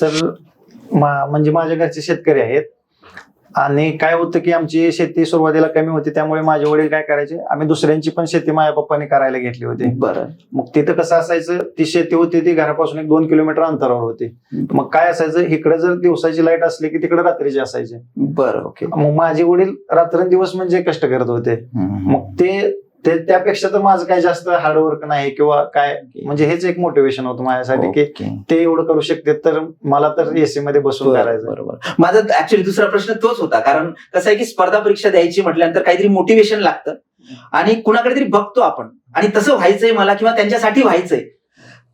Sir मा म्हणजे माझ्या घरचे शेतकरी आहेत. आणि काय होतं की आमची शेती सुरुवातीला कमी होती त्यामुळे माझे वडील काय करायचे आम्ही दुसऱ्यांची पण शेती माझ्या पप्पाने करायला घेतली होती. बरं. मग तिथं कसं असायचं ती शेती होती ती घरापासून एक दोन किलोमीटर अंतरावर होती. मग काय असायचं इकडे जर दिवसाची लाइट असली की तिकडे रात्रीची असायची. बरं ओके. मग माझे वडील रात्रंदिवस म्हणजे कष्ट करत होते. मग ते ते त्यापेक्षा तर माझं काही जास्त हार्डवर्क नाही किंवा काय म्हणजे हेच एक मोटिवेशन होतं माझ्यासाठी की. ते एवढं करू शकते तर मला तर एसी मध्ये बसून करायचं. बरोबर माझा ऍक्च्युली दुसरा प्रश्न तोच होता. कारण कसं आहे की स्पर्धा परीक्षा द्यायची म्हटल्यानंतर काहीतरी मोटिवेशन लागतं. आणि कुणाकडे तरी बघतो आपण. आणि तसं व्हायचंय मला किंवा त्यांच्यासाठी व्हायचंय.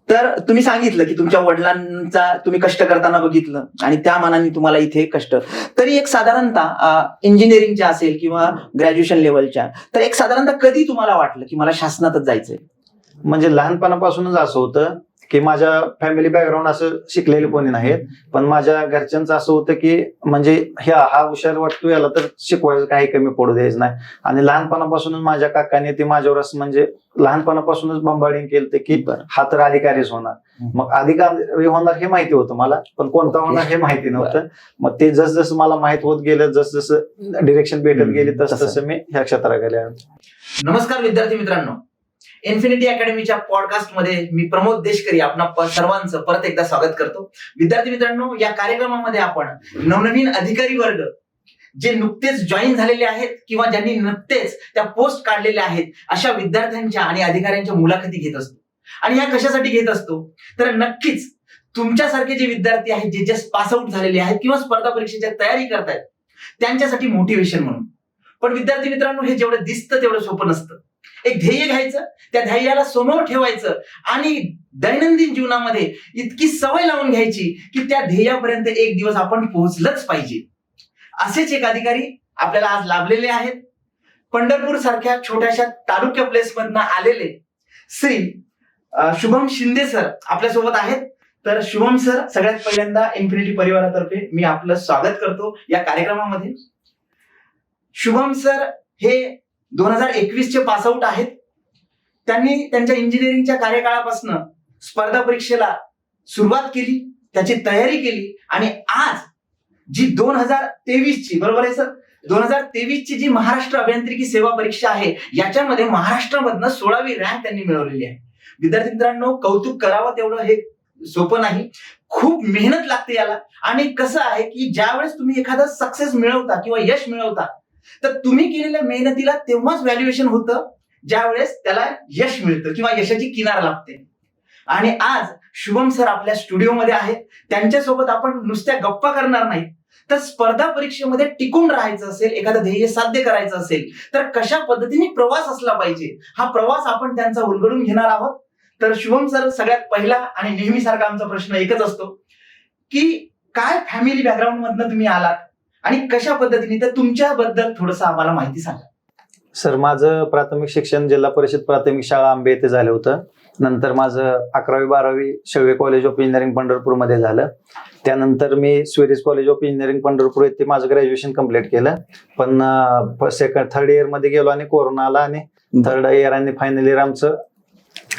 तर तुम्ही सांगितलं की तुमच्या वडिलांचा तुम्ही कष्ट करताना बघितलं आणि त्या मानाने तुम्हाला इथे कष्ट. तरी एक साधारणतः इंजिनिअरिंगच्या असेल किंवा ग्रॅज्युएशन लेवलच्या तर एक साधारणतः कधी तुम्हाला वाटलं की मला शासनातच जायचंय? म्हणजे लहानपणापासूनच असं होतं की माझ्या फॅमिली बॅकग्राऊंड असं शिकलेले कोणी नाहीत. पण माझ्या घरच्यांचं असं होतं की म्हणजे ह्या हा हुशार वाटतो याला तर शिकवायचं काही कमी पडू द्यायचं नाही. आणि लहानपणापासूनच माझ्या काकाने ते माझ्यावर असं म्हणजे लहानपणापासूनच बंबाडिंग केलं ते की हा तर अधिकारीच होणार. मग अधिकारी होणार हे माहिती होतं मला पण कोणता होणार हे माहिती नव्हतं. मग ते जस जसं मला माहीत होत गेलं जस जसं डिरेक्शन भेटत गेली तस तसं. मी ह्या क्षेत्राकडे. नमस्कार विद्यार्थी मित्रांनो. इन्फिनिटी अकॅडमीच्या पॉडकास्टमध्ये मी प्रमोद देशकरी आपणा सर्वांचं परत एकदा स्वागत करतो. विद्यार्थी मित्रांनो या कार्यक्रमामध्ये आपण नवनवीन अधिकारी वर्ग जे नुकतेच जॉईन झालेले आहेत किंवा ज्यांनी नुकतेच त्या पोस्ट काढलेल्या आहेत अशा विद्यार्थ्यांच्या आणि अधिकाऱ्यांच्या मुलाखती घेत असतो. आणि या कशासाठी घेत असतो? तर नक्कीच तुमच्यासारखे जे विद्यार्थी आहेत जे जस्ट पासआउट झालेले आहेत किंवा स्पर्धा परीक्षेच्या तयारी करतायत त्यांच्यासाठी मोटिवेशन म्हणून. पण विद्यार्थी मित्रांनो हे जेवढं दिसतं तेवढं सोपं नसतं. एक ध्येय घ्यायचं त्या ध्येयाला समोर ठेवायचं आणि दैनंदिन जीवनामध्ये इतकी सवय लावून घ्यायची की त्या ध्येयापर्यंत एक दिवस आपण पोहोचलंच पाहिजे. असेच एक अधिकारी आपल्याला आज लाभलेले आहेत. पंढरपूर सारख्या छोट्याशा तालुक्या प्लेसमधनं आलेले श्री शुभम शिंदे सर आपल्यासोबत आहेत. तर शुभम सर सगळ्यात पहिल्यांदा इन्फिनिटी परिवारातर्फे मी आपलं स्वागत करतो या कार्यक्रमामध्ये. शुभम सर हे दोन हजार एकवीस चे पासआउट आहेत. त्यांनी त्यांच्या इंजिनिअरिंगच्या कार्यकाळापासून स्पर्धा परीक्षेला सुरुवात केली त्याची तयारी केली आणि आज जी दोन हजार तेवीस ची बरोबर आहे सर? दोन हजार तेवीस ची जी महाराष्ट्र अभियांत्रिकी सेवा परीक्षा आहे याच्यामध्ये महाराष्ट्रामधनं सोळावी रँक त्यांनी मिळवलेली आहे. विद्यार्थी मित्रांनो कौतुक करावं तेवढं हे सोपं नाही. खूप मेहनत लागते याला. आणि कसं आहे की ज्यावेळेस तुम्ही एखादा सक्सेस मिळवता किंवा यश मिळवता तर तुम्ही केलेल्या मेहनतीला तेव्हाच व्हॅल्युएशन होतं ज्यावेळेस त्याला यश मिळतं किंवा यशाची किनार लागते. आणि आज शुभम सर आपल्या स्टुडिओमध्ये आहेत. त्यांच्यासोबत आपण नुसत्या गप्पा करणार नाही. तर स्पर्धा परीक्षेमध्ये टिकून राहायचं असेल एखादं ध्येय साध्य करायचं असेल तर कशा पद्धतीने प्रवास असला पाहिजे? हा प्रवास आपण त्यांचा उलगडून घेणार आहोत. तर शुभम सर सगळ्यात पहिला आणि नेहमीसारखा आमचा प्रश्न एकच असतो की काय फॅमिली बॅकग्राऊंड मधनं तुम्ही आलात? आणि कशा पद्धतीने? तर तुमच्याबद्दल थोडस आम्हाला माहिती सांगा. सर माझं प्राथमिक शिक्षण जिल्हा परिषद प्राथमिक शाळा आंबे येथे झालं होतं. नंतर माझं अकरावी बारावी शेळवे कॉलेज ऑफ इंजिनिअरिंग पंढरपूरमध्ये झालं. त्यानंतर मी SVERI's college of engineering Pandharpur येथे माझं ग्रॅज्युएशन कंप्लीट केलं. पण सेकंड थर्ड इयरमध्ये गेलो आणि कोरोना आला आणि थर्ड इयर आणि फायनल इयर आमचं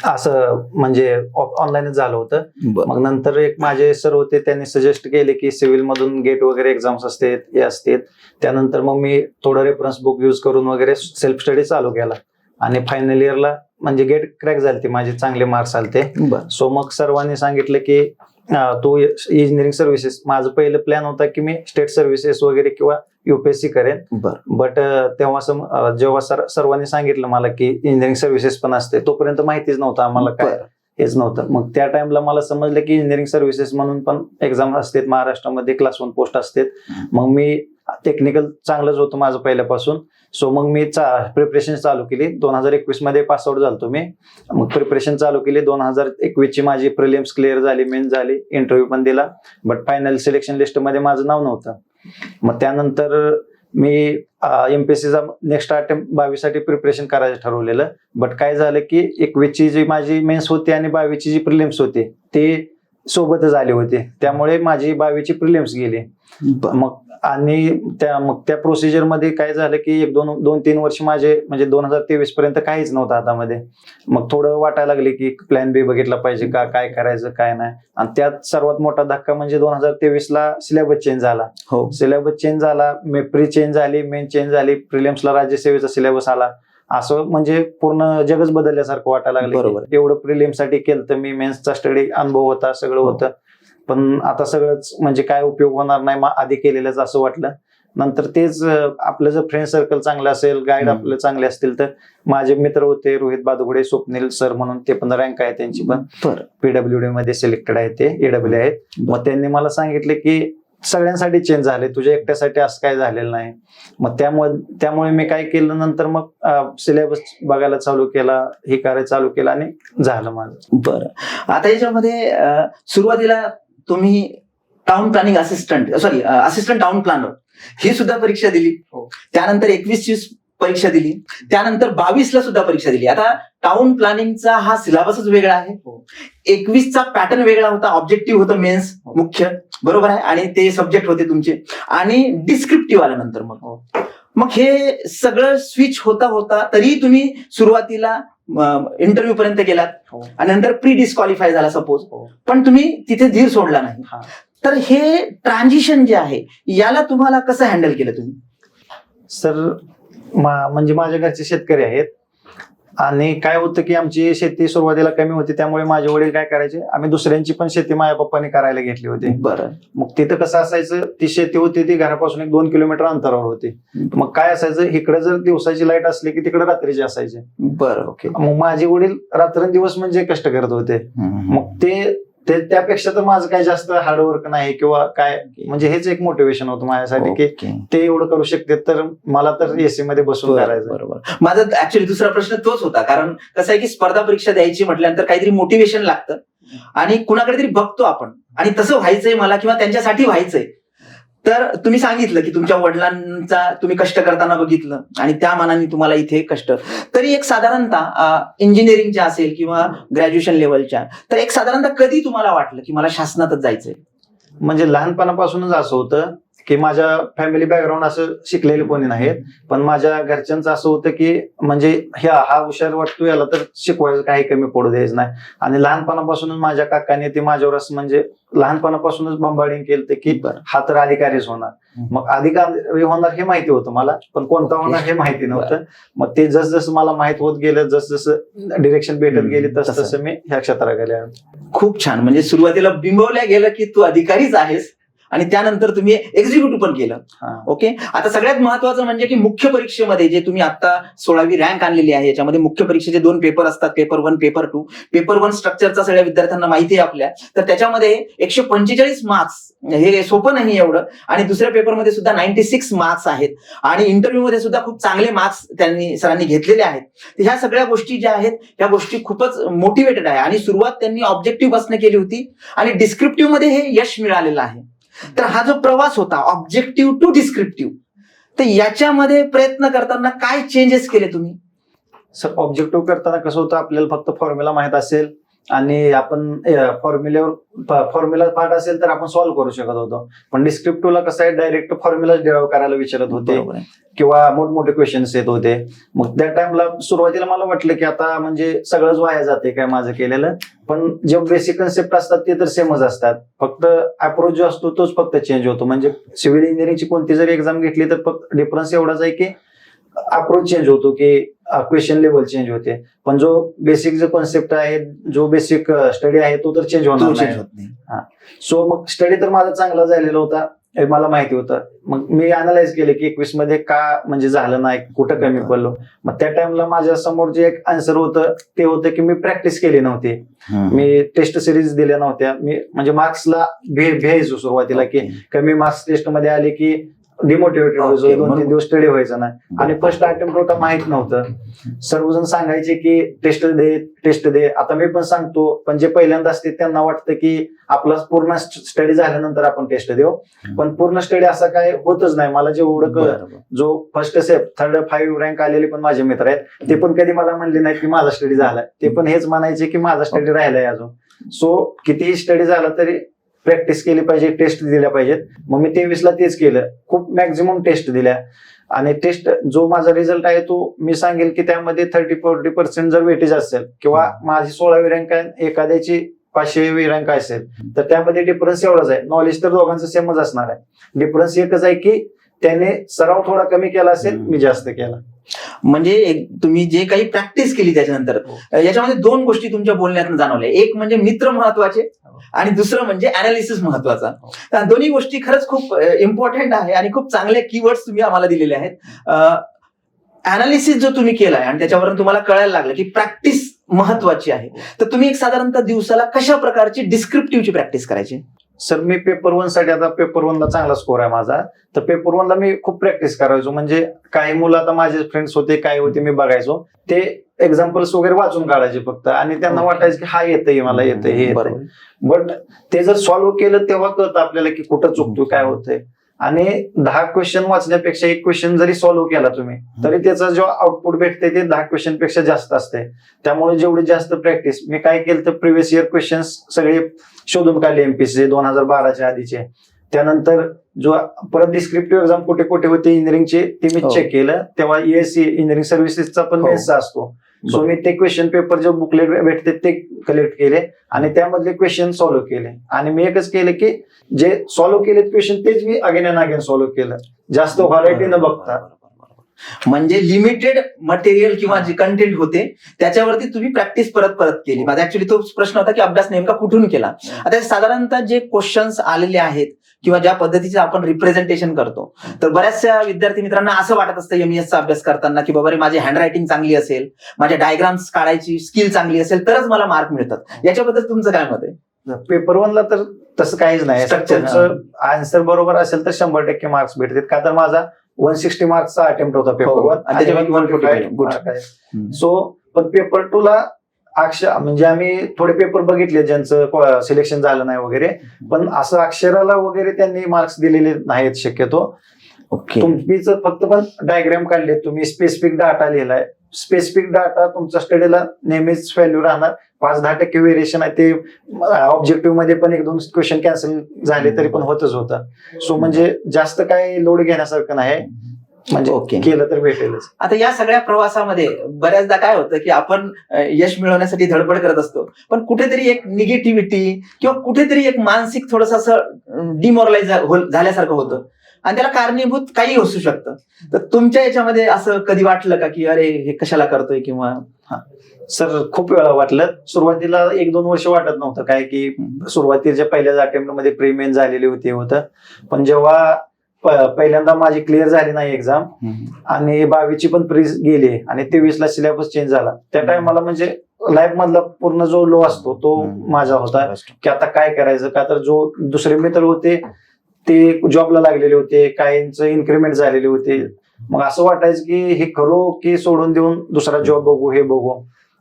असं म्हणजे ऑनलाईनच झालं होतं. मग नंतर एक माझे सर होते त्यांनी सजेस्ट केले की सिव्हिल मधून गेट वगैरे एक्झाम्स असतात हे असतात. त्यानंतर मग मी थोडं रेफरन्स बुक युज करून वगैरे सेल्फ स्टडी चालू केला. आणि फायनल इयरला म्हणजे गेट क्रॅक झाले माझे चांगले मार्क्स आलते बर. सो मग सर्वांनी सांगितलं की तू इंजिनिअरिंग सर्व्हिसेस माझं पहिलं प्लॅन होता की मी स्टेट सर्व्हिसेस वगैरे किंवा युपीएससी करेन. बर. बट तेव्हा जेव्हा सर सर्वांनी सांगितलं मला की इंजिनिअरिंग सर्व्हिसेस पण असते तोपर्यंत माहितीच नव्हतं आम्हाला काय. हेच नव्हतं. मग त्या टाइमला मला समजलं की इंजिनिअरिंग सर्व्हिसेस म्हणून पण एक्झाम असतात महाराष्ट्रामध्ये क्लास वन पोस्ट असतात. मग मी टेक्निकल चांगलंच होतं माझं पहिल्यापासून. सो मग मी चा प्रिपरेशन चालू केली. दोन हजार एकवीसमध्ये पास आउट झालो मी. मग प्रिपरेशन चालू केली. दोन हजार एकवीस ची माझी प्रिलिम्स क्लिअर झाली मेन झाली. इंटरव्ह्यू पण दिला. बट फायनल सिलेक्शन लिस्टमध्ये माझं नाव नव्हतं. मग त्यानंतर मी एमपीएससीचा नेक्स्ट अटेम्प्ट बावीससाठी प्रिपरेशन करायचं ठरवलेलं. बट काय झालं की एकवीसची जी माझी मेन्स होती आणि बावीसची जी प्रिलिम्स होती ती सोबतच आले होते. त्यामुळे माझी बावीची प्रिलिम्स गेली. मग आणि त्या मग त्या प्रोसिजरमध्ये काय झालं की एक दोन दोन तीन वर्ष माझे म्हणजे दोन हजार तेवीस पर्यंत काहीच नव्हतं हातामध्ये. मग थोडं वाटायला लागले की प्लॅन बी बघितला पाहिजे का काय करायचं काय नाही. आणि त्यात सर्वात मोठा धक्का म्हणजे दोन हजार तेवीस ला सिलेबस चेंज झाला. हो. सिलेबस चेंज झाला प्री चेंज झाली मेन चेंज झाली प्रिलिम्सला राज्यसेवेचा सिलेबस आला. असं म्हणजे पूर्ण जगच बदलल्यासारखं वाटायला लागलं बरोबर. एवढं प्रिलिमसाठी केलं तर मी मेन्सचा स्टडी अनुभव होता सगळं हो. होतं पण आता सगळंच म्हणजे काय उपयोग होणार नाही मग आधी केलेलंच असं वाटलं नंतर तेच आपलं जर फ्रेंड सर्कल चांगलं असेल गाईड. आपले चांगले असतील तर माझे मित्र होते रोहित बादुगडे स्वप्नील सर म्हणून ते पण रँक आहे त्यांची पण बरं पीडब्ल्यू डी मध्ये सिलेक्टेड आहे ते एडब्ल्यू आहेत मग त्यांनी मला सांगितले की सगळ्यांसाठी चेंज झाले. तुझ्या एकट्यासाठी असं काय झालेलं नाही. मग त्यामुळे त्यामुळे मी काय केलं नंतर मग सिलेबस बघायला चालू केला हे करायला चालू केलं आणि झालं माझं. बरं. आता याच्यामध्ये सुरुवातीला तुम्ही town planning assistant sorry assistant town planner ही सुद्धा परीक्षा दिली. हो. त्यानंतर एकवीस परीक्षा दिली त्यानंतर बावीस ला सुद्धा परीक्षा दिली आता टाउन प्लॅनिंगचा हा सिलेबसच वेगळा आहे हो. एकवीसचा पॅटर्न वेगळा होता ऑब्जेक्टिव्ह होतं मेन्स हो. मुख्य बरोबर आहे आणि ते सब्जेक्ट होते तुमचे आणि डिस्क्रिप्टिव्ह आल्यानंतर मग हो. मग हे सगळं स्विच होता होता तरी तुम्ही सुरुवातीला इंटरव्ह्यू पर्यंत गेलात. आणि नंतर प्री डिस्क्वालिफाय झाला सपोज. पण तुम्ही तिथे धीर सोडला नाही. तर हे ट्रान्झिशन जे आहे याला तुम्हाला कसं हँडल केलं तुम्ही सर मा- म्हणजे माझ्या घरचे शेतकरी आहेत. आणि काय होतं की आमची शेती सुरुवातीला कमी होती त्यामुळे माझे वडील काय करायचे आम्ही दुसऱ्यांची पण शेती माझ्या पप्पाने करायला घेतली होती. बरं. मग तिथं कसं असायचं ती शेती होती ती घरापासून एक दोन किलोमीटर अंतरावर होती. मग काय असायचं इकडे जर दिवसाची लाइट असली की तिकडे रात्रीची असायची. बरं ओके. मग माझे वडील रात्रंदिवस म्हणजे कष्ट करत होते. मग ते ते त्यापेक्षा तर माझं काही जास्त हार्डवर्क नाही किंवा काय म्हणजे हेच एक मोटिवेशन होतं माझ्यासाठी की. ते एवढं करू शकते तर मला तर एसी मध्ये बसून करायचं बरोबर. माझा ऍक्च्युली दुसरा प्रश्न तोच होता कारण कसं आहे की स्पर्धा परीक्षा द्यायची म्हटल्यानंतर काहीतरी मोटिवेशन लागतं आणि कुणाकडे तरी बघतो आपण. आणि तसं व्हायचंय मला किंवा त्यांच्यासाठी व्हायचंय. तर तुम्ही सांगितलं की तुमच्या वडिलांचा तुम्ही कष्ट करताना बघितलं आणि त्या मानाने तुम्हाला इथे कष्ट. तरी एक साधारणतः इंजिनिअरिंगच्या असेल किंवा ग्रॅज्युएशन लेवलच्या तर एक साधारणतः कधी तुम्हाला वाटलं की मला शासनातच जायचंय? म्हणजे लहानपणापासूनच असं होतं की माझ्या फॅमिली बॅकग्राऊंड असं शिकलेले कोणी नाहीत. पण माझ्या घरच्यांचं असं होतं की म्हणजे ह्या हा हुशार वाटतो याला तर शिकवायचं काही कमी पडू द्यायचं नाही. आणि लहानपणापासूनच माझ्या काकाने ते माझ्यावर असं म्हणजे लहानपणापासूनच बंबाडिंग केलं की. हा तर अधिकारीच होणार. मग अधिकारी होणार हे माहिती होतं मला पण कोणता होणार हे माहिती नव्हतं. मग ते जस जसं मला माहीत होत गेलं जस जसं डिरेक्शन भेटत गेली तस. तसं. मी ह्या क्षेत्राकडे आलो. खूप छान. म्हणजे सुरुवातीला बिंबवल्या गेलं की तू अधिकारीच आहेस आणि त्यानंतर तुम्ही एक्झिक्युटिव्ह पण केलं. ओके आता सगळ्यात महत्वाचं म्हणजे की मुख्य परीक्षेमध्ये जे तुम्ही आता सोळावी रँक आणलेली आहे याच्यामध्ये मुख्य परीक्षेचे दोन पेपर असतात paper one paper two paper one स्ट्रक्चरचा सगळ्या विद्यार्थ्यांना माहिती आहे आपल्या. तर त्याच्यामध्ये एकशे पंचेचाळीस मार्क्स हे सोपं नाही एवढं. आणि दुसऱ्या पेपरमध्ये सुद्धा नाईन्टी सिक्स मार्क्स आहेत. आणि इंटरव्ह्यू मध्ये सुद्धा खूप चांगले मार्क्स त्यांनी सरांनी घेतलेले आहेत. ह्या सगळ्या गोष्टी ज्या आहेत ह्या गोष्टी खूपच मोटिवेटेड आहे. आणि सुरुवात त्यांनी ऑब्जेक्टिव्ह बसने केली होती. आणि डिस्क्रिप्टिव्हमध्ये हे यश मिळालेलं आहे. तर हा जो प्रवास होता ऑब्जेक्टिव्ह टू डिस्क्रिप्टिव्ह तर याच्यामध्ये प्रयत्न करताना काय चेंजेस केले तुम्ही? सर ऑब्जेक्टिव्ह करताना कसं होतं? आपल्याला फक्त फॉर्म्युला माहीत असेल. आणि आपण फॉर्म्युल्यावर फॉर्म्युला पाठ असेल तर आपण सॉल्व्ह करू शकत होतो. पण डिस्क्रिप्टिव्हला कसं आहे डायरेक्ट फॉर्म्युला डिराईव्ह करायला विचारत होते. किंवा मोठमोठे क्वेश्चन्स येत होते. मग त्या टाइमला सुरुवातीला मला वाटलं की आता म्हणजे सगळंच वाया जाते काय माझं केलेलं. पण जे बेसिक कन्सेप्ट असतात ते तर सेमच असतात. फक्त अप्रोच जो असतो तोच फक्त चेंज होतो. म्हणजे सिव्हिल इंजिनिअरिंगची कोणती जरी एक्झाम घेतली तर फक्त डिफरन्स एवढाच आहे की अप्रोच चेंज होतो की क्वेश्चन लेवल चेंज होते. पण जो बेसिक जो कॉन्सेप्ट आहे जो बेसिक स्टडी आहे तो तर चेंज होणार नाही. सो मग स्टडी तर माझा चांगला झालेला होता. मला माहिती होतं. मग मी अनालाइज केले की एकवीसमध्ये का म्हणजे झालं नाही कुठं कमी पडलो. मग त्या टाइमला माझ्यासमोर जे एक आन्सर होतं ते होतं की मी प्रॅक्टिस केली नव्हती. मी टेस्ट सिरीज दिल्या नव्हत्या. मी म्हणजे मार्क्सला भे भ्यायचो सुरुवातीला की. कमी मार्क्स टेस्टमध्ये आले की डिमोटिवेटेड व्हायचो Okay, दोन तीन दिवस स्टडी व्हायचं नाही. आणि फर्स्ट अटेम्प्ट होता माहीत नव्हतं. सर्वजण सांगायचे की टेस्ट दे टेस्ट दे. आता मी पण सांगतो पण जे पहिल्यांदा असते त्यांना वाटतं की आपला पूर्ण स्टडी झाल्यानंतर आपण टेस्ट देऊ. पण पूर्ण स्टडी असा काय होतच नाही. मला जेवढं कळलं बरोबर. जो first safe third five rank आलेले पण माझे मित्र आहेत ते पण कधी मला म्हणले नाहीत की माझा स्टडी झालाय. ते पण हेच म्हणायचे की माझा स्टडी राहिलाय अजून. सो कितीही स्टडी झाला तरी प्रॅक्टिस केली पाहिजे टेस्ट दिल्या पाहिजेत. मग मी तेवीसला तेच केलं. खूप मॅक्झिमम टेस्ट दिल्या. आणि टेस्ट जो माझा रिझल्ट आहे तो मी सांगेल की त्यामध्ये थर्टी फोर्टी पर्सेंट जर वेटेज असेल किंवा माझी सोळावी रँक आहे एखाद्याची पाचशेवी रँक असेल तर त्यामध्ये डिफरन्स एवढाच आहे. नॉलेज तर दोघांचं सेमच असणार आहे. डिफरन्स एकच आहे की त्याने सराव थोडा कमी केला असेल मी जास्त केला. म्हणजे तुम्ही जे काही प्रॅक्टिस केली त्याच्यानंतर हो. याच्यामध्ये दोन गोष्टी तुमच्या बोलण्यातून जाणवल्या. एक म्हणजे मित्र महत्त्वाचे हो. आणि दुसरं म्हणजे अनालिसिस महत्त्वाचा. तर दोन्ही गोष्टी खरंच खूप इम्पॉर्टंट आहे आणि खूप चांगले कीवर्ड्स तुम्ही आम्हाला दिलेले आहेत. अनालिसिस जो तुम्ही केलाय आणि त्याच्यावरून तुम्हाला कळायला लागलं की प्रॅक्टिस महत्वाची आहे. तर तुम्ही एक साधारणतः दिवसाला कशा प्रकारची डिस्क्रिप्टिव्हची प्रॅक्टिस करायची? सर मी पेपर वनसाठी आता पेपर वनला चांगला स्कोर आहे माझा. तर पेपर वनला मी खूप प्रॅक्टिस करायचो. म्हणजे काही मुलं आता माझे फ्रेंड्स होते काय होते मी बघायचो. ते एक्झाम्पल्स वगैरे वाचून काढायचे फक्त. आणि त्यांना. वाटायचं की हा येतंय मला येतंय हे. बट ते जर सॉल्व्ह केलं तेव्हा कळतं आपल्याला की कुठं चुकतो काय होतंय. आणि दहा क्वेश्चन वाचण्यापेक्षा एक क्वेश्चन जरी सॉल्व्ह केला तुम्ही तरी त्याचा जो आउटपुट भेटते ते दहा क्वेश्चनपेक्षा जास्त असते त्यामुळे जेवढी जास्त प्रॅक्टिस मी काय केलं तर प्रिव्हियस इयर क्वेश्चन्स सगळे शोधून काढले एमपीसी दोन हजार बाराच्या आधीचे. त्यानंतर जो परत डिस्क्रिप्टिव्ह एक्झाम कुठे कुठे होते इंजिनिअरिंगचे ते मी हो. चेक केलं. तेव्हा एएससी इंजिनिअरिंग सर्व्हिसेसचा पण हो. मेन्सचा असतो. सो मी ते क्वेश्चन पेपर जे बुकलेट भेटते ते कलेक्ट केले आणि त्यामधले क्वेश्चन सॉल्व्ह केले. आणि मी एकच केलं की जे सॉल्व्ह केले क्वेश्चन तेच मी अगेन अँड अगेन सॉल्व्ह केलं. जास्त व्हरायटी न बघता. म्हणजे लिमिटेड मटेरियल किंवा जे कंटेंट होते त्याच्यावरती तुम्ही प्रॅक्टिस परत परत केली. माझा ऍक्च्युली तो प्रश्न होता की अभ्यास नेमका कुठून केला? आता साधारणतः जे क्वेश्चन्स आलेले आहेत किंवा ज्या पद्धतीचे आपण रिप्रेझेंटेशन करतो. तर बऱ्याचशा विद्यार्थी मित्रांना असं वाटत असतं एमईएस चा अभ्यास करताना की बाबा रे माझी हँडरायटिंग चांगली असेल माझ्या डायग्राम्स काढायची स्किल चांगली असेल तरच मला मार्क मिळतात. याच्याबद्दल तुमचं काय मत आहे? पेपर वनला तर तसं काहीच नाही. आन्सर बरोबर असेल तर शंभर टक्के मार्क्स भेटतात. का तर माझा वन सिक्स्टी मार्क्सचा अटेम्प्ट होता पेपर वन आणि त्याच्यापैकी 145 good. सो पण पेपर टू ला अक्षर म्हणजे आम्ही थोडे पेपर बघितले ज्यांचं सिलेक्शन झालं नाही वगैरे. पण असं अक्षराला वगैरे त्यांनी मार्क्स दिलेले नाहीत शक्यतो. ओके तुमचं फक्त पण डायग्राम काढले तुम्ही स्पेसिफिक डाटा लिहिलाय. स्पेसिफिक डाटा तुमच्या स्टडीला नेहमीच व्हॅल्यू राहणार. पाच दहा टक्के व्हेरिएशन आहे ते ऑब्जेक्टिव्हमध्ये पण एक दोन क्वेश्चन कॅन्सल झाले तरी पण होतच होतं. सो म्हणजे जास्त काय लोड घेण्यासारखं नाही. म्हणजे ओके. केलं तर भेटेलच. आता या सगळ्या प्रवासामध्ये बऱ्याचदा काय होतं की आपण यश मिळवण्यासाठी धडपड करत असतो. पण कुठेतरी एक निगेटिव्हिटी किंवा कुठेतरी एक मानसिक थोडस असं डिमोरलाइज झाल्यासारखं होतं. आणि त्याला कारणीभूत काही असू शकतं. तर तुमच्या याच्यामध्ये असं कधी वाटलं का की अरे हे कशाला करतोय किंवा सर खूप वेळा वाटलं. सुरुवातीला एक दोन वर्ष वाटत नव्हतं. काय की सुरुवातीच्या पहिल्याच अटेम्प्टमध्ये प्रीमेन झालेली होती होतं. पण जेव्हा पहिल्यांदा माझी क्लिअर झाली नाही एक्झाम आणि बावीसची पण प्रीज गेली. आणि तेवीस ला सिलेबस चेंज झाला. त्या टायमाला म्हणजे लाईफ मधला पूर्ण जो लो असतो तो. माझा होता. की आता काय करायचं? का तर जो दुसरे मित्र होते ते जॉबला लागलेले होते. काहींच इन्क्रीमेंट झालेले होते. मग असं वाटायचं की हे करू की सोडून देऊन दुसरा जॉब बघू हे बघू.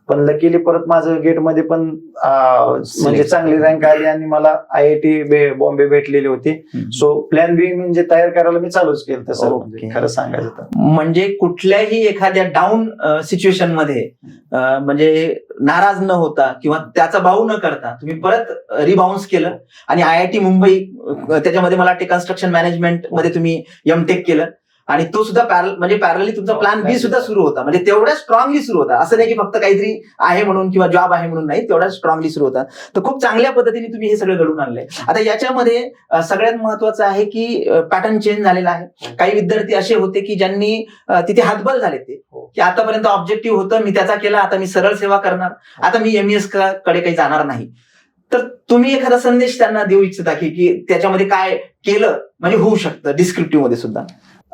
पण लकीली परत माझं गेटमध्ये पण म्हणजे चांगली रँक आली आणि मला आय आय टी बॉम्बे भेटलेली होती. सो प्लॅन बी म्हणजे तयार करायला मी चालूच केलं तसं. म्हणजे खरं सांगायचं तर. म्हणजे कुठल्याही एखाद्या डाऊन सिच्युएशनमध्ये म्हणजे नाराज न होता किंवा त्याचा भाऊ न करता तुम्ही परत रिबाउन्स केलं आणि आय आय टी मुंबई त्याच्यामध्ये मला वाटते कन्स्ट्रक्शन मॅनेजमेंटमध्ये तुम्ही एमटेक केलं. आणि तो सुद्धा पॅरल म्हणजे पॅरली तुमचा हो, प्लॅन बी plan सुद्धा सुरू होता. म्हणजे तेवढ्या स्ट्रॉंगली सुरू होता. असं नाही की फक्त काहीतरी आहे म्हणून किंवा जॉब आहे म्हणून नाही तेवढ्या स्ट्रॉंगली सुरू होता. तर खूप चांगल्या पद्धतीने तुम्ही हे सगळं घडून आणलंय. आता याच्यामध्ये सगळ्यात महत्वाचं आहे की पॅटर्न चेंज झालेला आहे. काही विद्यार्थी असे होते की ज्यांनी तिथे हातबल झाले ते. हो. की आतापर्यंत ऑब्जेक्टिव्ह होतं मी त्याचा केला आता मी सरळ सेवा करणार. आता मी एमईएसकडे काही जाणार नाही. तर तुम्ही एखादा संदेश त्यांना देऊ इच्छिता की की त्याच्यामध्ये काय केलं म्हणजे होऊ शकतं डिस्क्रिप्टिव्हमध्ये सुद्धा.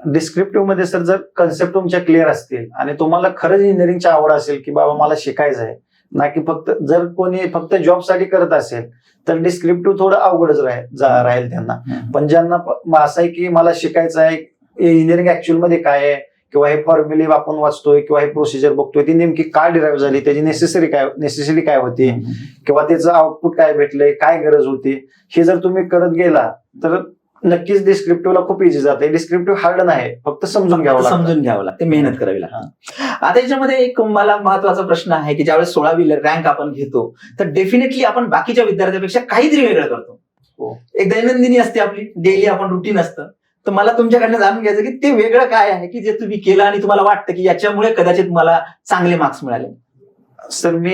डिस्क्रिप्टिव्हमध्ये सर जर कन्सेप्ट तुमच्या क्लिअर असतील आणि तुम्हाला खरंच इंजिनिअरिंगची आवड असेल की बाबा मला शिकायचं आहे ना की फक्त जर कोणी फक्त जॉबसाठी करत असेल तर डिस्क्रिप्टिव्ह थोडं अवघडच राहील त्यांना. पण ज्यांना असं आहे की मला शिकायचं आहे इंजिनिअरिंग ऍक्च्युअलमध्ये काय आहे किंवा हे फॉर्म्युले आपण वाचतोय किंवा हे प्रोसिजर बघतोय ती नेमकी काय डिराईव्ह झाली त्याची नेसेसरी काय नेसेसरी काय होती किंवा त्याचं आउटपुट काय भेटलंय काय गरज होती हे जर तुम्ही करत गेला तर नक्कीच डिस्क्रिप्टिव्हला खूप इझी जाते. डिस्क्रिप्टिव्ह हार्ड नाही फक्त समजून घ्यावं समजून घ्यावं लागते. मेहनत करावी लागते. आता याच्यामध्ये एक मला महत्त्वाचा प्रश्न आहे की ज्यावेळेस सोळावी रँक आपण घेतो तर डेफिनेटली आपण बाकीच्या विद्यार्थ्यांपेक्षा काहीतरी वेगळं करतो. हो. एक दैनंदिनी असते आपली. डेली आपण रुटीन असतं. तर मला तुमच्याकडनं जाणून घ्यायचं की ते वेगळं काय आहे की जे तुम्ही केलं आणि तुम्हाला वाटतं की याच्यामुळे कदाचित मला चांगले मार्क्स मिळाले? सर मी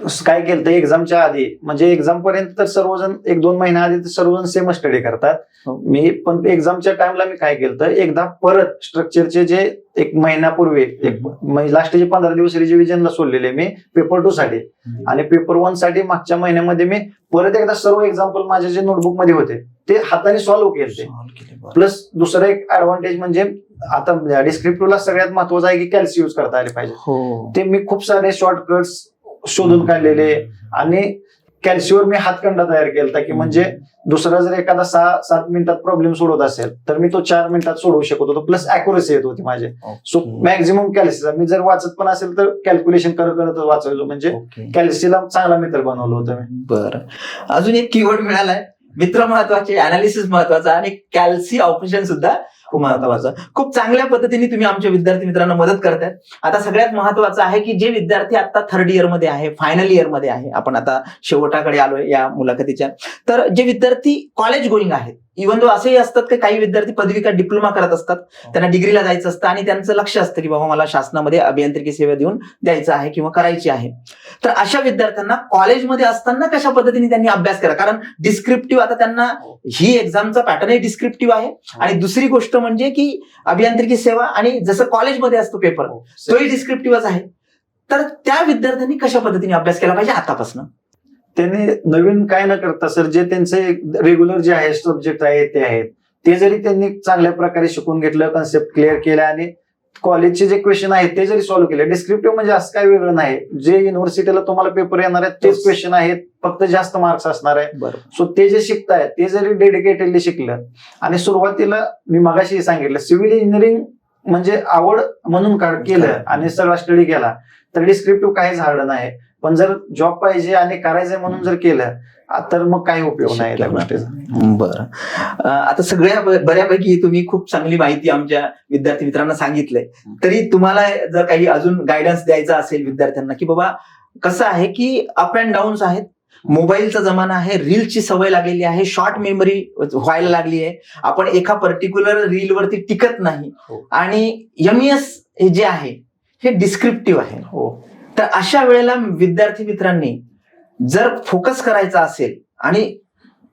काय केलं तर एक्झामच्या आधी म्हणजे एक्झाम पर्यंत तर सर्वजण एक दोन महिन्या आधी तर सर्वजण सेम स्टडी करतात. हो. मी पण एक्झामच्या टाइमला मी काय केलं तर एकदा परत स्ट्रक्चरचे जे एक महिन्यापूर्वी एक लास्टचे पंधरा दिवस रिव्हिजनला सोडलेले मी पेपर टू साठी. आणि पेपर वनसाठी मागच्या महिन्यामध्ये मी परत एकदा सर्व एक्झाम्पल माझ्या जे नोटबुकमध्ये होते ते हाताने सॉल्व्ह केले प्लस दुसरं एक ऍडव्हान्टेज म्हणजे आता डिस्क्रिप्टिव्हला सगळ्यात महत्वाचं आहे की कॅल्सी यूज करता आले पाहिजे. हो. ते मी खूप सारे शॉर्टकट्स शोधून काढलेले. आणि कॅल्सीवर मी हातखंडा तयार केला की म्हणजे दुसरा जर एखादा सहा सात मिनिटात प्रॉब्लेम सोडवत असेल तर मी तो चार मिनिटात सोडवू शकत होतो. प्लस अॅक्युरेसी येत होती माझे. सो मॅक्झिमम कॅल्सीचा मी जर वाचत पण असेल तर कॅल्क्युलेशन करत करत वाचायचो म्हणजे कॅल्सीला चांगला मित्र बनवलं होतं मी. बर. अजून एक कीवर्ड मिळालाय. मित्र महत्त्वाचे अनालिसिस महत्त्वाचा आणि कॅल्सी ऑपरेशन सुद्धा खूप महत्वाचं. खूप चांगल्या पद्धतीने तुम्ही आमच्या विद्यार्थी मित्रांना मदत करताय. आता सगळ्यात महत्वाचं आहे की जे विद्यार्थी आता थर्ड इयरमध्ये आहे फायनल इयरमध्ये आहे आपण आता शेवटाकडे आलोय या मुलाखतीच्या. तर जे विद्यार्थी कॉलेज गोईंग आहेत इव्हन दो असेही असतात की काही विद्यार्थी पदवी का डिप्लोमा करत असतात त्यांना डिग्रीला जायचं असतं आणि त्यांचं लक्ष असतं की बाबा मला शासनामध्ये अभियांत्रिकी सेवा देऊन द्यायचं आहे किंवा करायची आहे. तर अशा विद्यार्थ्यांना कॉलेजमध्ये असताना कशा पद्धतीने त्यांनी अभ्यास करा कारण डिस्क्रिप्टिव्ह आता त्यांना ही. एक्झामचा पॅटर्नही डिस्क्रिप्टिव्ह आहे. आणि दुसरी गोष्ट म्हणजे की अभियांत्रिकी सेवा आणि जसं कॉलेजमध्ये असतो पेपर तोही डिस्क्रिप्टिव्हच आहे. तर त्या विद्यार्थ्यांनी कशा पद्धतीने अभ्यास केला पाहिजे आतापासून? त्यांनी नवीन काय न करता सर जे त्यांचे रेग्युलर जे आहे सब्जेक्ट आहेत ते आहेत. ते जरी त्यांनी चांगल्या प्रकारे शिकून घेतलं कन्सेप्ट क्लिअर केला आणि कॉलेजचे जे क्वेश्चन आहेत ते जरी सॉल्व्ह केले डिस्क्रिप्टिव्ह म्हणजे असं काय वेगळं नाही. जे युनिव्हर्सिटीला तुम्हाला पेपर येणार आहेत तेच क्वेश्चन आहेत फक्त जास्त मार्क्स असणार आहे सो ते जे शिकतायत ते जरी डेडिकेटेडली शिकलं आणि सुरुवातीला मी मगाशी सांगितलं सिव्हिल इंजिनिअरिंग म्हणजे आवड म्हणून का- केलं आणि सगळा स्टडी केला तर डिस्क्रिप्टिव्ह काहीच हार्ड नाही. पण जर जॉब पाहिजे आणि करायचंय म्हणून जर केलं तर मग काही उपयोग नाही त्या गोष्टीचा. बरं. आता सगळ्या बऱ्यापैकी तुम्ही खूप चांगली माहिती आमच्या विद्यार्थी मित्रांना सांगितलंय तरी तुम्हाला जर काही अजून गायडन्स द्यायचा असेल विद्यार्थ्यांना की बाबा कसं आहे की अप अँड डाऊन्स आहेत. मोबाईलचा जमाना आहे रीलची सवय लागलेली आहे शॉर्ट मेमरी व्हायला लागली आहे. आपण एका पर्टिक्युलर रील वरती टिकत नाही. हो. आणि एमईएस हे जे आहे हे डिस्क्रिप्टिव्ह आहे. हो. तर अशा वेळेला विद्यार्थी मित्रांनी जर फोकस करायचा असेल आणि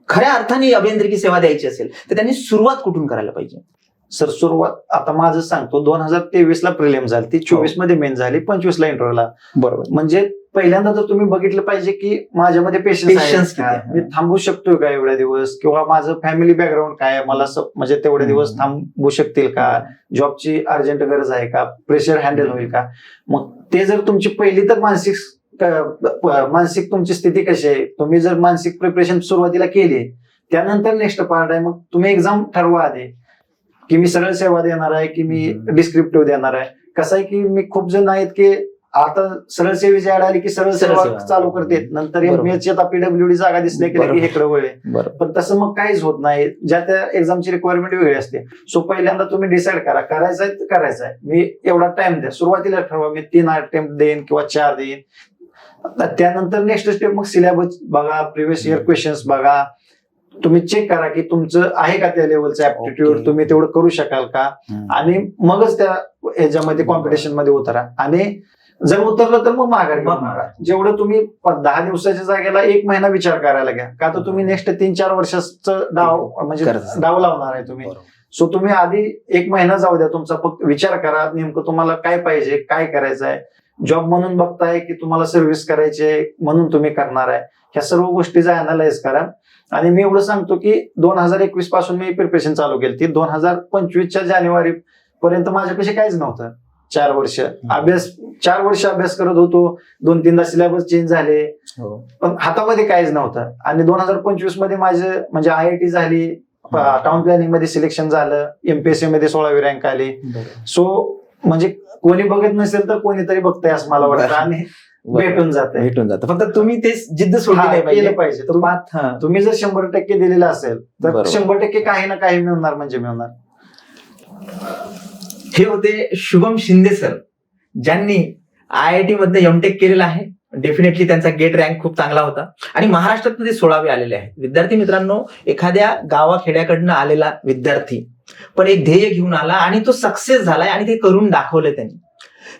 खऱ्या अर्थाने अभियांत्रिकी सेवा द्यायची असेल तर त्यांनी सुरुवात कुठून करायला पाहिजे? सर सुरुवात आता माझं सांगतो दोन हजार तेवीस ला प्रिलियम झाली ती चोवीसमध्ये मेन झाली पंचवीस ला. इंटरव्ह्यूला बरोबर. म्हणजे पहिल्यांदा तर तुम्ही बघितलं पाहिजे की माझ्यामध्ये पेशन्स? मी थांबू शकतोय का एवढ्या दिवस? किंवा माझं फॅमिली बॅकग्राऊंड काय आहे? मला म्हणजे तेवढे दिवस. थांबू शकतील का? जॉबची अर्जंट गरज आहे का? प्रेशर हँडल होईल का? मग ते जर तुमची पहिली तर मानसिक मानसिक तुमची स्थिती कशी आहे? तुम्ही जर मानसिक प्रिपरेशन सुरुवातीला केली त्यानंतर नेक्स्ट पार्ट आहे. मग तुम्ही एक्झाम ठरवा आधी. की मी सरळ सेवा देणार आहे की मी. डिस्क्रिप्टिव्ह देणार आहे. कसं आहे की मी खूप जण आहेत की आता सरळ सेवेची ऍड आली की सरळ सेवा. चालू करते नंतर आता पीडब्ल्यूडी जागा दिसल्या की बरोबर. लगे इकडे वळे बरोबर. पण तसं मग काहीच होत नाही. ज्या त्या एक्झामची रिक्वायरमेंट वेगळी असते. सो पहिल्यांदा तुम्ही डिसाईड करा. करायचं आहे तर करायचं आहे मी एवढा टाइम द्या. सुरुवातीला ठरवा. मी तीन अटेम्प्ट देईन किंवा चार देईन. त्यानंतर नेक्स्ट स्टेप मग सिलेबस बघा. प्रिव्हियस इयर क्वेश्चन्स बघा. तुम्ही चेक करा की तुमचं आहे का त्या लेवलचं ऍप्टिट्यूड. तुम्ही तेवढं करू शकाल का? आणि मगच त्या ह्याच्यामध्ये कॉम्पिटिशनमध्ये उतरा. आणि जर उतरलं तर मग माघारी. जेवढं तुम्ही दहा दिवसाच्या जागेला एक महिना विचार करायला घ्या. का तर तुम्ही नेक्स्ट तीन चार वर्षाचं डाव म्हणजे. डाव लावणार आहे तुम्ही. सो तुम्ही आधी एक महिना जाऊ द्या. तुमचा फक्त विचार करा नेमकं तुम्हाला काय पाहिजे काय करायचं आहे. जॉब म्हणून बघताय की तुम्हाला सर्व्हिस करायची म्हणून तुम्ही करणार आहे. ह्या सर्व गोष्टीचा अनालाइज करा. आणि मी एवढं सांगतो की दोन हजार एकवीसपासून मी प्रिपरेशन चालू केली. ती दोन हजार पंचवीसच्या जानेवारी पर्यंत माझ्यापाशी काहीच नव्हतं. चार वर्ष. अभ्यास चार वर्ष अभ्यास करत होतो. दोन तीनदा सिलेबस चेंज झाले. हो. पण हातामध्ये काहीच नव्हतं. आणि दोन हजार पंचवीसमध्ये माझे म्हणजे आय आय टी झाली टाउन प्लॅनिंगमध्ये सिलेक्शन झालं एमपीएससी मध्ये सोळावी रँक आली. सो म्हणजे कोणी बघत नसेल तर कोणीतरी बघतंय असं मला वाटतं. आणि भेटून जाते. भेटून जातं. फक्त तुम्ही ते जिद्द सोडली नाही पाहिजे. तुम्ही जर शंभर टक्के दिलेला असेल तर. शंभर टक्के काही ना काही मिळणार म्हणजे मिळणार. हे होते शुभम शिंदे सर ज्यांनी आय आय टी मध्ये एमटेक केलेलं आहे. डेफिनेटली त्यांचा गेट रँक खूप चांगला होता. आणि महाराष्ट्रात ते सोळावे आलेले आहेत. विद्यार्थी मित्रांनो एखाद्या गावाखेड्याकडनं आलेला विद्यार्थी पण एक ध्येय घेऊन आला आणि तो सक्सेस झालाय आणि ते करून दाखवले त्यांनी.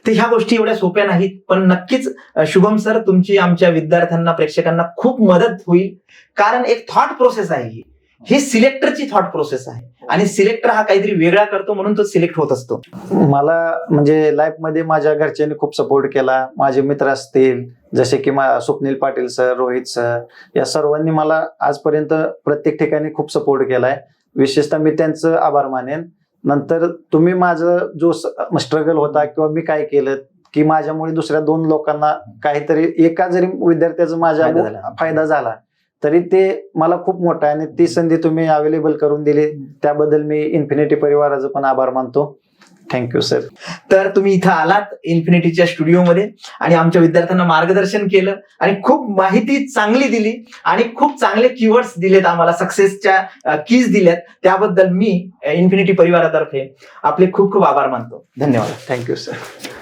तर ह्या गोष्टी एवढ्या सोप्या नाहीत. पण नक्कीच शुभम सर तुमची आमच्या विद्यार्थ्यांना प्रेक्षकांना खूप मदत होईल. कारण एक थॉट प्रोसेस आहे ही. ही सिलेक्टरची थॉट प्रोसेस आहे. आणि सिलेक्टर हा काहीतरी वेगळा करतो म्हणून तो सिलेक्ट होत असतो. मला म्हणजे लाईफमध्ये माझ्या घरच्यांनी खूप सपोर्ट केला. माझे मित्र असतील जसे की स्वप्नील पाटील सर रोहित सर या सर्वांनी मला आजपर्यंत प्रत्येक ठिकाणी खूप सपोर्ट केलाय. विशेषतः मी त्यांचं आभार मानेन. नंतर तुम्ही माझं जो स्ट्रगल होता किंवा मी काय केलं की माझ्यामुळे दुसऱ्या दोन लोकांना काहीतरी एका जरी विद्यार्थ्याचा माझ्या फायदा झाला. फायदा झाला तरी ते मला खूप मोठा आहे आणि ती संधी तुम्ही अवेलेबल करून दिली. त्याबद्दल मी इन्फिनिटी परिवाराचं पण आभार मानतो. थँक्यू सर तर तुम्ही इथं आलात इन्फिनिटीच्या स्टुडिओमध्ये आणि आमच्या विद्यार्थ्यांना मार्गदर्शन केलं आणि खूप माहिती चांगली दिली आणि खूप चांगले कीवर्ड्स दिलेत आम्हाला सक्सेसच्या कीज दिल्यात. त्याबद्दल मी इन्फिनिटी परिवारातर्फे आपले खूप खूप आभार मानतो. धन्यवाद. Thank you sir